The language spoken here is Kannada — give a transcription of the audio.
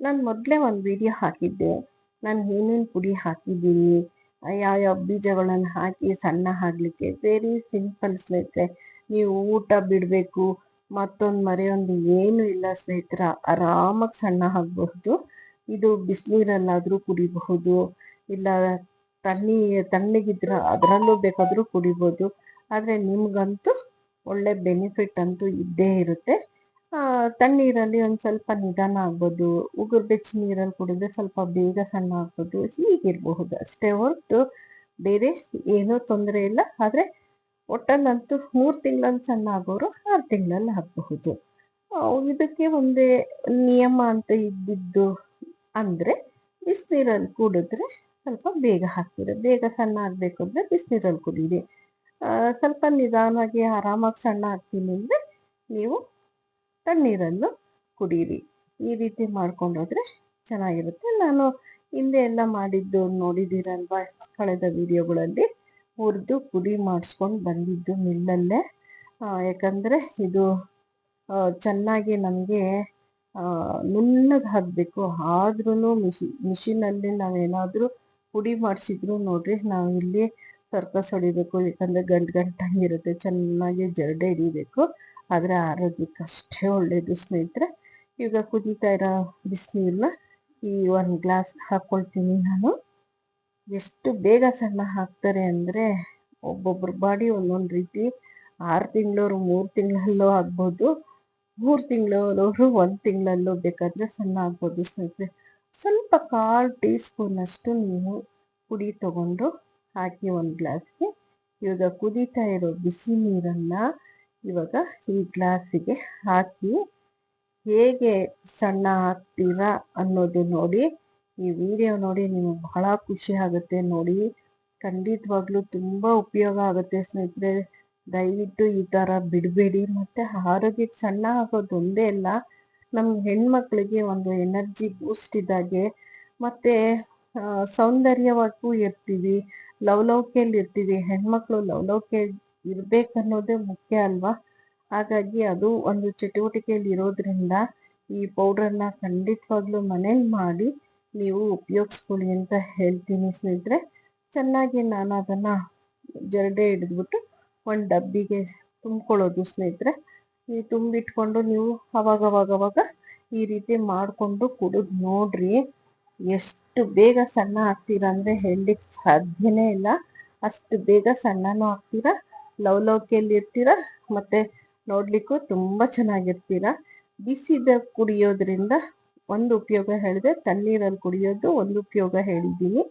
ನಾನು ಮೊದಲೇ ಒಂದು ವಿಡಿಯೋ ಹಾಕಿದ್ದೆ. ನಾನು ಏನೇನು ಪುಡಿ ಹಾಕಿದ್ದೀನಿ, ಯಾವ್ಯಾವ ಬೀಜಗಳನ್ನು ಹಾಕಿ ಸಣ್ಣ ಆಗಲಿಕ್ಕೆ ವೆರಿ ಸಿಂಪಲ್ ಸ್ನೇಹಿತರೆ. ನೀವು ಊಟ ಬಿಡಬೇಕು, ಮತ್ತೊಂದು ಮರೆಯೊಂದು ಏನು ಇಲ್ಲ ಸ್ನೇಹಿತರ. ಆರಾಮಾಗಿ ಸಣ್ಣ ಆಗಬಹುದು. ಇದು ಬಿಸಿನೀರಲ್ಲಾದರೂ ಕುಡಿಬಹುದು, ಇಲ್ಲ ತಣ್ಣಿ, ತಣ್ಣಗಿದ್ರ ಅದರಲ್ಲೂ ಬೇಕಾದರೂ ಕುಡಿಬೋದು. ಆದರೆ ನಿಮಗಂತೂ ಒಳ್ಳೆ ಬೆನಿಫಿಟ್ ಅಂತೂ ಇದ್ದೇ ಇರುತ್ತೆ. ತಣ್ಣೀರಲ್ಲಿ ಒಂದು ಸ್ವಲ್ಪ ನಿಧಾನ ಆಗ್ಬೋದು. ಉಗುರು ಬೆಚ್ಚ ನೀರಲ್ಲಿ ಕುಡಿದ್ರೆ ಸ್ವಲ್ಪ ಬೇಗ ಸಣ್ಣ ಆಗ್ಬೋದು. ಹೀಗಿರಬಹುದು. ಅಷ್ಟೇ ಹೊರತು ಬೇರೆ ಏನೂ ತೊಂದರೆ ಇಲ್ಲ. ಆದರೆ ಒಟ್ಟಲ್ಲಂತೂ ಮೂರು ತಿಂಗಳಲ್ಲಿ ಸಣ್ಣ ಆಗೋರು ಆರು ತಿಂಗಳಲ್ಲಿ ಆಗಬಹುದು. ಇದಕ್ಕೆ ಒಂದೇ ನಿಯಮ ಅಂತ ಇದ್ದಿದ್ದು ಅಂದರೆ ಬಿಸಿನೀರಲ್ಲಿ ಕುಡಿದ್ರೆ ಸ್ವಲ್ಪ ಬೇಗ ಹಾಕ್ತೀರ ಬೇಗ ಸಣ್ಣ ಆಗಬೇಕು ಅಂದರೆ ಬಿಸಿನೀರಲ್ಲಿ ಕುಡಿಯಿರಿ ಸ್ವಲ್ಪ ನಿಧಾನವಾಗಿ ಆರಾಮಾಗಿ ಸಣ್ಣ ಆಗ್ತೀನಿ ಅಂದರೆ ನೀವು ತಣ್ಣೀರನ್ನು ಕುಡೀರಿ. ಈ ರೀತಿ ಮಾಡ್ಕೊಂಡೋದ್ರೆ ಚೆನ್ನಾಗಿರುತ್ತೆ. ನಾನು ಹಿಂದೆ ಎಲ್ಲ ಮಾಡಿದ್ದು ನೋಡಿದ್ದೀರಲ್ವಾ? ಕಳೆದ ವಿಡಿಯೋಗಳಲ್ಲಿ ಹುರಿದು ಪುಡಿ ಮಾಡಿಸ್ಕೊಂಡು ಬಂದಿದ್ದು ಮಿಲ್ಲಲ್ಲೇ. ಯಾಕಂದರೆ ಇದು ಚೆನ್ನಾಗಿ ನಮಗೆ ನುಣ್ಣಗೆ ಹಾಕಬೇಕು. ಆದ್ರೂ ಮಿಷಿ ಮಿಷಿನಲ್ಲಿ ನಾವೇನಾದರೂ ಪುಡಿ ಮಾಡಿಸಿದ್ರು ನೋಡ್ರಿ, ನಾವು ಇಲ್ಲಿ ಸರ್ಕಸ್ ಹೊಡಿಬೇಕು, ಯಾಕಂದರೆ ಗಂಟು ಗಂಟಾಗಿರುತ್ತೆ, ಚೆನ್ನಾಗಿ ಜರಡೆ ಹಿಡಿಬೇಕು. ಆದರೆ ಆರೋಗ್ಯಕ್ಕೆ ಅಷ್ಟೇ ಒಳ್ಳೆಯದು ಸ್ನೇಹಿತರೆ. ಈಗ ಕುದೀತಾ ಇರೋ ಬಿಸಿನೀರನ್ನ ಈ ಒಂದು ಗ್ಲಾಸ್ ಹಾಕ್ಕೊಳ್ತೀನಿ ನಾನು. ಎಷ್ಟು ಬೇಗ ಸಣ್ಣ ಹಾಕ್ತಾರೆ ಅಂದರೆ ಒಬ್ಬೊಬ್ರು ಬಾಡಿ ಒಂದೊಂದು ರೀತಿ ಆರು ತಿಂಗಳವರು ಮೂರು ತಿಂಗಳಲ್ಲೂ ಆಗ್ಬೋದು, ಮೂರು ತಿಂಗಳವರು ಒಂದು ತಿಂಗಳಲ್ಲೂ ಬೇಕಾದರೆ ಸಣ್ಣ ಆಗ್ಬೋದು ಸ್ನೇಹಿತರೆ. ಸ್ವಲ್ಪ ಕಾಲು ಟೀ ಸ್ಪೂನಷ್ಟು ನೀವು ಪುಡಿ ತಗೊಂಡು ಹಾಕಿ ಒಂದು ಗ್ಲಾಸ್ಗೆ ಇವಾಗ ಕುದೀತಾ ಇರೋ ಬಿಸಿ ನೀರನ್ನು ಇವಾಗ ಈ ಗ್ಲಾಸಿಗೆ ಹಾಕಿ ಹೇಗೆ ಸಣ್ಣ ಹಾಕ್ತೀರಾ ಅನ್ನೋದು ನೋಡಿ, ಈ ವಿಡಿಯೋ ನೋಡಿ ನಿಮ್ಗೆ ಬಹಳ ಖುಷಿ ಆಗುತ್ತೆ ನೋಡಿ. ಖಂಡಿತವಾಗ್ಲೂ ತುಂಬ ಉಪಯೋಗ ಆಗುತ್ತೆ ಸ್ನೇಹಿತರೆ. ದಯವಿಟ್ಟು ಈ ಥರ ಬಿಡಬೇಡಿ. ಮತ್ತು ಆರೋಗ್ಯಕ್ಕೆ ಸಣ್ಣ ಆಗೋದು ಒಂದೇ ಅಲ್ಲ, ನಮ್ಮ ಹೆಣ್ಮಕ್ಳಿಗೆ ಒಂದು ಎನರ್ಜಿ ಬೂಸ್ಟ್ ಇದ್ದಾಗೆ ಮತ್ತು ಸೌಂದರ್ಯವಾಗೂ ಇರ್ತೀವಿ. ಲವಲವಿಕೆಯಲ್ಲಿ ಇರ್ತೀವಿ. ಹೆಣ್ಮಕ್ಳು ಲವಲವಿಕೆ ಇರ್ಬೇಕನ್ನೋದೇ ಮುಖ್ಯ ಅಲ್ವಾ? ಹಾಗಾಗಿ ಅದು ಒಂದು ಚಟುವಟಿಕೆಯಲ್ಲಿ ಇರೋದ್ರಿಂದ ಈ ಪೌಡ್ರನ್ನ ಖಂಡಿತವಾಗ್ಲೂ ಮನೇಲಿ ಮಾಡಿ ನೀವು ಉಪಯೋಗಿಸ್ಕೊಳ್ಳಿ ಅಂತ ಹೇಳ್ತೀನಿ ಸ್ನೇಹಿತರೆ. ಚೆನ್ನಾಗಿ ನಾನು ಅದನ್ನು ಜರಡೆ ಹಿಡಿದ್ಬಿಟ್ಟು ಒಂದು ಡಬ್ಬಿಗೆ ತುಂಬ್ಕೊಳ್ಳೋದು ಸ್ನೇಹಿತರೆ. ಈ ತುಂಬಿಟ್ಕೊಂಡು ನೀವು ಅವಾಗ ಅವಾಗ ಅವಾಗ ಈ ರೀತಿ ಮಾಡಿಕೊಂಡು ಕುಡಿದು ನೋಡ್ರಿ. ಎಷ್ಟು ಬೇಗ ಸಣ್ಣ ಆಗ್ತೀರಾ ಅಂದರೆ ಹೇಳಲಿಕ್ಕೆ ಸಾಧ್ಯನೇ ಇಲ್ಲ. ಅಷ್ಟು ಬೇಗ ಸಣ್ಣನೂ ಆಗ್ತೀರಾ ಲವಲವಿಕೆಯಲ್ಲಿ ಇರ್ತೀರಾ? ಮತ್ತು ನೋಡ್ಲಿಕ್ಕೂ ತುಂಬ ಚೆನ್ನಾಗಿರ್ತೀರ? ಬಿಸಿದ ಕುಡಿಯೋದ್ರಿಂದ ಒಂದು ಉಪಯೋಗ ಹೇಳಿದೆ, ತಣ್ಣೀರಲ್ಲಿ ಕುಡಿಯೋದು ಒಂದು ಉಪಯೋಗ ಹೇಳಿದ್ದೀನಿ.